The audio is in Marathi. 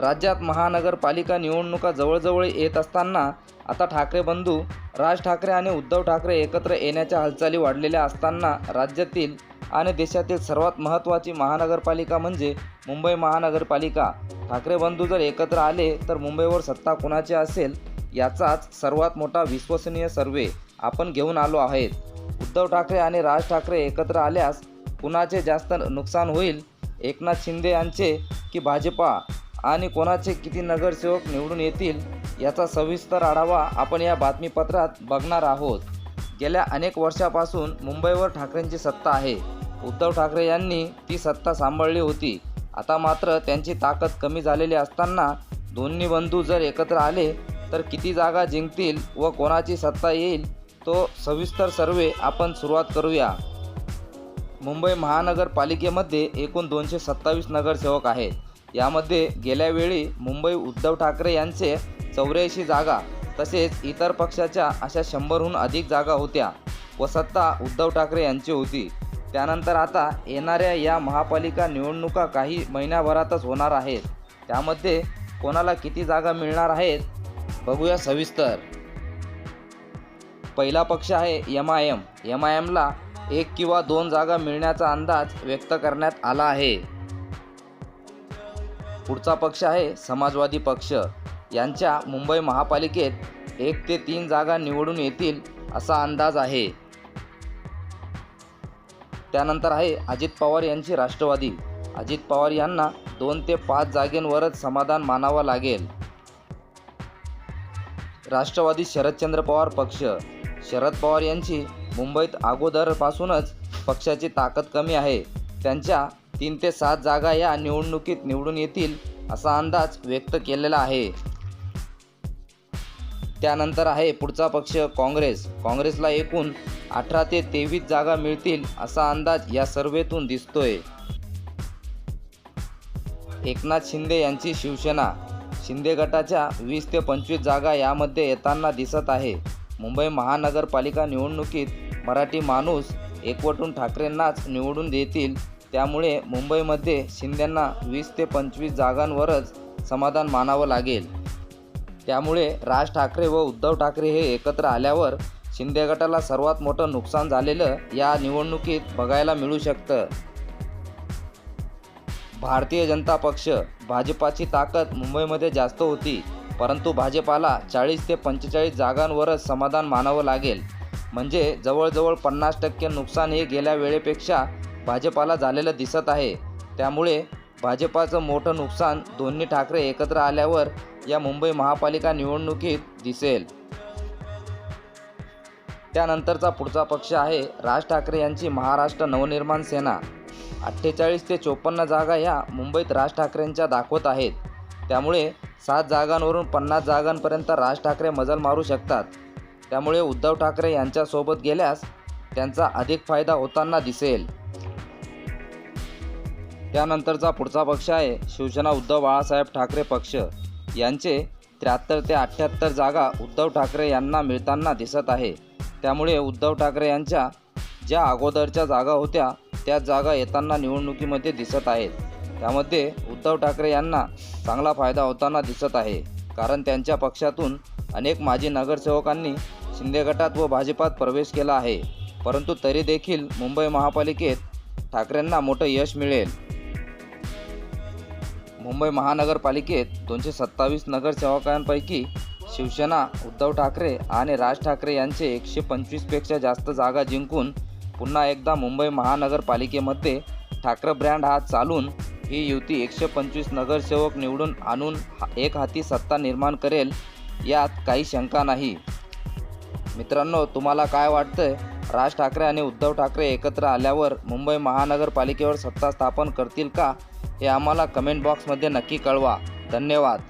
राज्यात महानगरपालिका निवडणुका जवळजवळ येत असताना आता ठाकरे बंधू राज ठाकरे आणि उद्धव ठाकरे एकत्र येण्याच्या हालचाली वाढलेल्या असताना राज्यातील आणि देशातील सर्वात महत्त्वाची महानगरपालिका म्हणजे मुंबई महानगरपालिका. ठाकरे बंधू जर एकत्र आले तर मुंबईवर सत्ता कुणाची असेल? याचाच सर्वात मोठा विश्वसनीय सर्वे आपण घेऊन आलो आहेत. उद्धव ठाकरे आणि राज ठाकरे एकत्र आल्यास कुणाचे जास्त नुकसान होईल? एकनाथ शिंदे यांचे की भाजपा? आणि कोणाचे किती नगरसेवक निवडून येतील याचा सविस्तर आढावा आपण या बातमीपत्रात बघणार आहोत. गेल्या अनेक वर्षापासून मुंबईवर ठाकरेंची सत्ता आहे. उद्धव ठाकरे यांनी ती सत्ता सांभाळली होती. आता मात्र त्यांची ताकद कमी झालेली असताना दोन्ही बंधू जर एकत्र आले तर किती जागा जिंकतील व कोणाची सत्ता येईल तो सविस्तर सर्वे आपण सुरुवात करूया. मुंबई महानगरपालिकेमध्ये एकूण दोनशे सत्तावीस नगरसेवक आहेत. यामध्ये गेल्यावेळी मुंबई उद्धव ठाकरे यांचे चौऱ्याऐंशी जागा तसेच इतर पक्षाच्या अशा शंभरहून अधिक जागा होत्या व सत्ता उद्धव ठाकरे यांची होती. त्यानंतर आता येणाऱ्या या महापालिका निवडणुका काही महिन्याभरातच होणार आहेत. त्यामध्ये कोणाला किती जागा मिळणार आहेत बघूया सविस्तर. पहिला पक्ष आहे M I M M I एमला एक किंवा दोन जागा मिळण्याचा अंदाज व्यक्त करण्यात आला आहे. पुढचा पक्ष आहे समाजवादी पक्ष. यांच्या मुंबई महापालिकेत एक ते तीन जागा निवडून येतील असा अंदाज आहे. त्यानंतर आहे अजित पवार यांची राष्ट्रवादी. अजित पवार यांना दोन ते पाच जागेंवरच समाधान मानावं लागेल. राष्ट्रवादी शरदचंद्र पवार पक्ष. शरद पवार यांची मुंबईत अगोदरपासूनच पक्षाची ताकद कमी आहे. त्यांच्या तीन ते सात जागा या निवडणुकीत निवडून येतील असा अंदाज व्यक्त केलेला आहे. त्यानंतर आहे पुढचा पक्ष काँग्रेस. काँग्रेसला एकूण अठरा ते तेवीस जागा मिळतील असा अंदाज या सर्वेतून दिसतोय. एकनाथ शिंदे यांची शिवसेना. शिंदे गटाच्या वीस ते पंचवीस जागा यामध्ये येताना दिसत आहे. मुंबई महानगरपालिका निवडणुकीत मराठी माणूस एकवटून ठाकरेंनाच निवडून देतील त्यामुळे मुंबईमध्ये शिंद्यांना वीस ते पंचवीस जागांवरच समाधान मानावं लागेल. त्यामुळे राज ठाकरे व उद्धव ठाकरे हे एकत्र आल्यावर शिंदे गटाला सर्वात मोठं नुकसान झालेलं या निवडणुकीत बघायला मिळू शकतं. भारतीय जनता पक्ष भाजपाची ताकद मुंबईमध्ये जास्त होती परंतु भाजपाला चाळीस ते पंचेचाळीस जागांवरच समाधान मानावं लागेल. म्हणजे जवळजवळ पन्नास टक्के नुकसान हे गेल्या वेळेपेक्षा भाजपाला झालेलं दिसत आहे. त्यामुळे भाजपाचं मोठं नुकसान दोन्ही ठाकरे एकत्र आल्यावर या मुंबई महापालिका निवडणुकीत दिसेल. त्यानंतरचा पुढचा पक्ष आहे राज ठाकरे यांची महाराष्ट्र नवनिर्माण सेना. अठ्ठेचाळीस ते चोपन्न जागा ह्या मुंबईत राज ठाकरेंच्या दाखवत आहेत. त्यामुळे सात जागांवरून पन्नास जागांपर्यंत राज ठाकरे मजल मारू शकतात. त्यामुळे उद्धव ठाकरे यांच्यासोबत गेल्यास त्यांचा अधिक फायदा होताना दिसेल. त्यानंतरचा पुढचा पक्ष आहे शिवसेना उद्धव बाळासाहेब ठाकरे पक्ष. यांचे त्र्याहत्तर ते अठ्ठ्याहत्तर जागा उद्धव ठाकरे यांना मिळताना दिसत आहे. त्यामुळे उद्धव ठाकरे यांच्या ज्या अगोदरच्या जागा होत्या त्या जागा येताना निवडणुकीमध्ये दिसत आहेत. त्यामध्ये उद्धव ठाकरे यांना चांगला फायदा होताना दिसत आहे. कारण त्यांच्या पक्षातून अनेक माजी नगरसेवकांनी शिंदे गटात व भाजपात प्रवेश केला आहे. परंतु तरी देखील मुंबई महापालिकेत ठाकरेंना मोठं यश मिळेल. मुंबई महानगरपालिकेत दोनशे सत्तावीस नगरसेवकांपैकी शिवसेना उद्धव ठाकरे आणि राज ठाकरे यांचे एकशे पंचवीसपेक्षा जास्त जागा जिंकून पुन्हा एकदा मुंबई महानगरपालिकेमध्ये ठाकरे ब्रँड हात चालून ही युती एकशे पंचवीस नगरसेवक निवडून आणून एक हाती सत्ता निर्माण करेल यात काही शंका नाही. मित्रांनो तुम्हाला काय वाटतंय? राज ठाकरे आणि उद्धव ठाकरे एकत्र आल्यावर मुंबई महानगरपालिकेवर सत्ता स्थापन करतील का हे आम्हाला कमेंट बॉक्समध्ये नक्की कळवा. धन्यवाद.